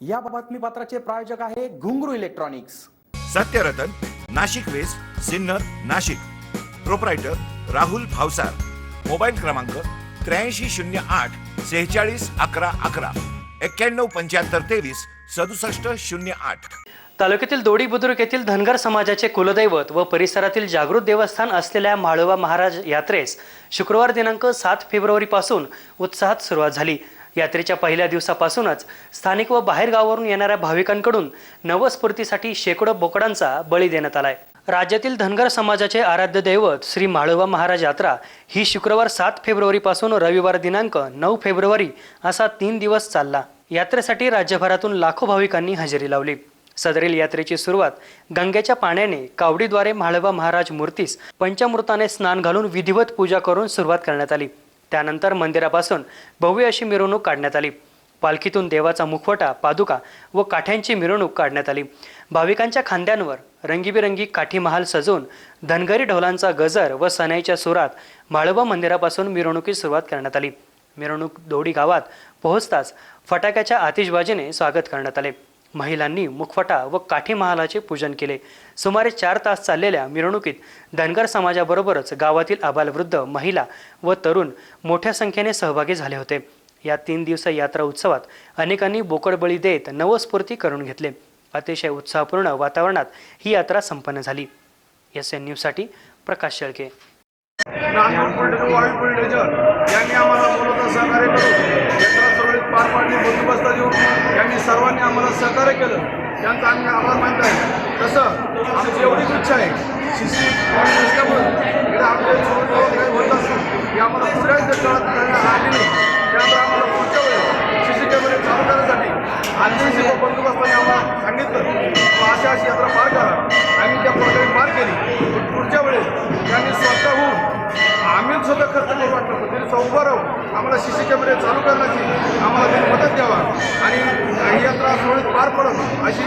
या बातमीपत्राचे प्रायोजक आहे Ghungroo electronics. Satyaratan Nashik west Sinnar Nashik. Proprietor Rahul Bhavsar. Mobile क्रमांक त्र्याऐंशी शून्य आठ सेहेचाळीस अकरा अकरा. एक्क्याण्णव पंच्याहत्तर तेवीस सदुसष्ट शून्य आठ. तालुक्यातील दोडी बुद्रुक येथील धनगर समाजाचे कुलदैवत व परिसरातील जागृत देवस्थान असलेल्या म्हाळोबा महाराज यात्रेस शुक्रवार दिनांक सात फेब्रुवारीपासून उत्साहात सुरुवात झाली. यात्रेच्या पहिल्या दिवसापासूनच स्थानिक व बाहेर गावावरून येणाऱ्या भाविकांकडून नवस्फूर्तीसाठी शेकडो बोकडांचा बळी देण्यात आलाय. राज्यातील धनगर समाजाचे आराध्य दैवत श्री म्हाळोबा महाराज यात्रा ही शुक्रवार सात फेब्रुवारीपासून रविवार दिनांक नऊ फेब्रुवारी असा तीन दिवस चालला. यात्रेसाठी राज्यभरातून लाखो भाविकांनी हजेरी लावली. सदरील यात्रेची सुरुवात गंगेच्या पाण्याने कावडीद्वारे म्हाळोबा महाराज मूर्तीस पंचामृताने स्नान घालून विधिवत पूजा करून सुरुवात करण्यात आली. त्यानंतर मंदिरापासून भव्य अशी मिरवणूक काढण्यात आली. पालखीतून देवाचा मुखवटा पादुका व काठ्यांची मिरवणूक काढण्यात आली. भाविकांच्या खांद्यांवर रंगीबिरंगी काठी महाल सजवून धनगरी ढोलांचा गजर व सनाईच्या सुरात म्हाळोबा मंदिरापासून मिरवणुकीस सुरुवात करण्यात आली. मिरवणूक दोडी गावात पोहोचताच फटाक्याच्या आतिषबाजीने स्वागत करण्यात आले. महिलांनी मुखवटा व काठी महालाचे पूजन केले. सुमारे चार तास चाललेल्या मिरवणुकीत धनगर समाजाबरोबरच गावातील आबालवृद्ध महिला व तरुण मोठ्या संख्येने सहभागी झाले होते. या तीन दिवस यात्रा उत्सवात अनेकांनी बोकडबळी देत नवस्फूर्ती करून घेतले. अतिशय उत्साहपूर्ण वातावरणात ही यात्रा संपन्न झाली. एस एन न्यूजसाठी प्रकाश शेळके. यांनी आम्हाला सहकार्य करून यात्रा सुरळीत पार पाडली बंदोबस्त देऊन सर्वांनी आम्हाला सहकार्य केलं. त्यांचा आम्ही आभार मानत आहे. तसं आमची एवढीच इच्छा आहे. सी सी असल्यामुळे इकडे आमचे काही होत असून की आम्हाला दुसऱ्याच काळात करण्यात आली नाही. त्यामुळे आम्हाला पुढच्या वेळेस सी सी कॅमेरे चालू करण्यासाठी आदिवासी बंदोबस्ताने आम्हाला सांगितलं. अशा अशी यात्रा सुद्धा खर्च नाही वाटलं पण त्यांनी उभं आम्हाला सी सी कॅमेरे चालू करण्याची आम्हाला त्यांनी मदत द्यावा. आणि ही यात्रा सुरळीत पार पडत. अशी